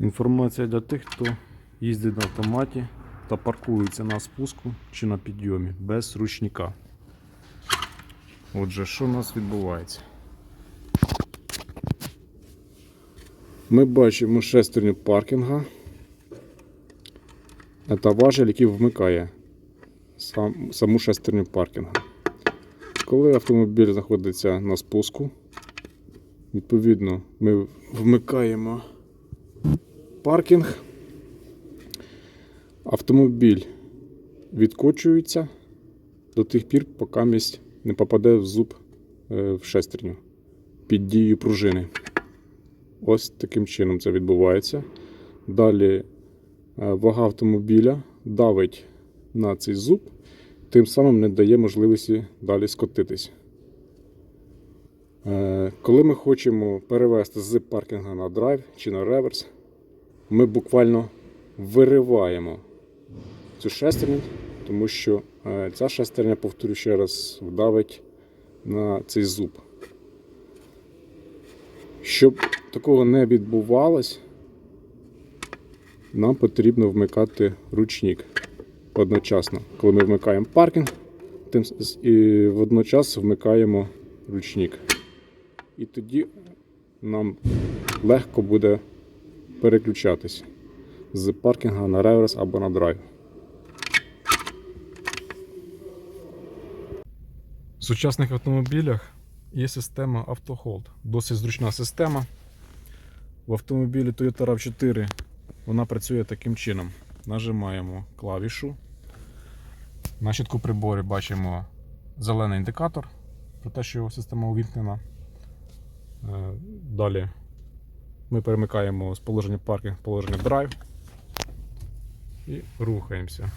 Інформація для тих, хто їздить на автоматі та паркується на спуску чи на підйомі без ручника. Отже, що у нас відбувається? Ми бачимо шестерню паркінга та важель, який вмикає сам, саму шестерню паркінга. Коли автомобіль знаходиться на спуску, відповідно, ми вмикаємо паркінг. Автомобіль відкочується до тих пір, поки місць не попаде в зуб е, в шестерню під дією пружини. Ось таким чином це відбувається. Далі е, вага автомобіля давить на цей зуб, тим самим не дає можливості далі скотитись. Е, Коли ми хочемо перевести з паркінга на драйв чи на реверс, ми буквально вириваємо цю шестерню, тому що е, ця шестерня, повторю ще раз, вдавить на цей зуб. Щоб такого не відбувалось, нам потрібно вмикати ручник одночасно. Коли ми вмикаємо паркінг, тим і водночас вмикаємо ручник. І тоді нам легко буде переключатись з паркінга на реверс або на драйв. В сучасних автомобілях є система AutoHold. Досить зручна система. В автомобілі Toyota RAV4 вона працює таким чином. Нажимаємо клавішу. На щитку приборі бачимо зелений індикатор про те, що система увімкнена. Е, Далі ми перемикаємо з положення паркінг в положення драйв і рухаємося.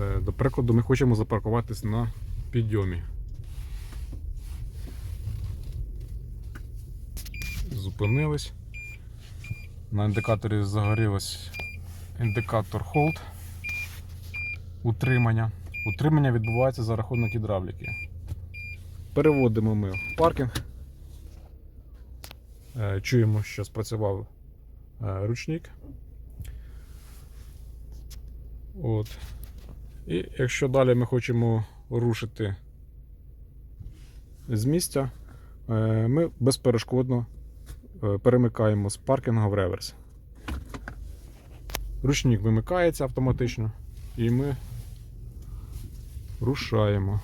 Е, До прикладу, ми хочемо запаркуватись на підйомі. Зупинились. На індикаторі загорілось індикатор Hold. Утримання. Утримання відбувається за рахунок гідравліки. Переводимо ми в паркінг. Е, Чуємо, що спрацював е, ручник. От. І якщо далі ми хочемо рушити з місця, е, ми безперешкодно перемикаємо з паркінга в реверс. Ручник вимикається автоматично і ми рушаємо.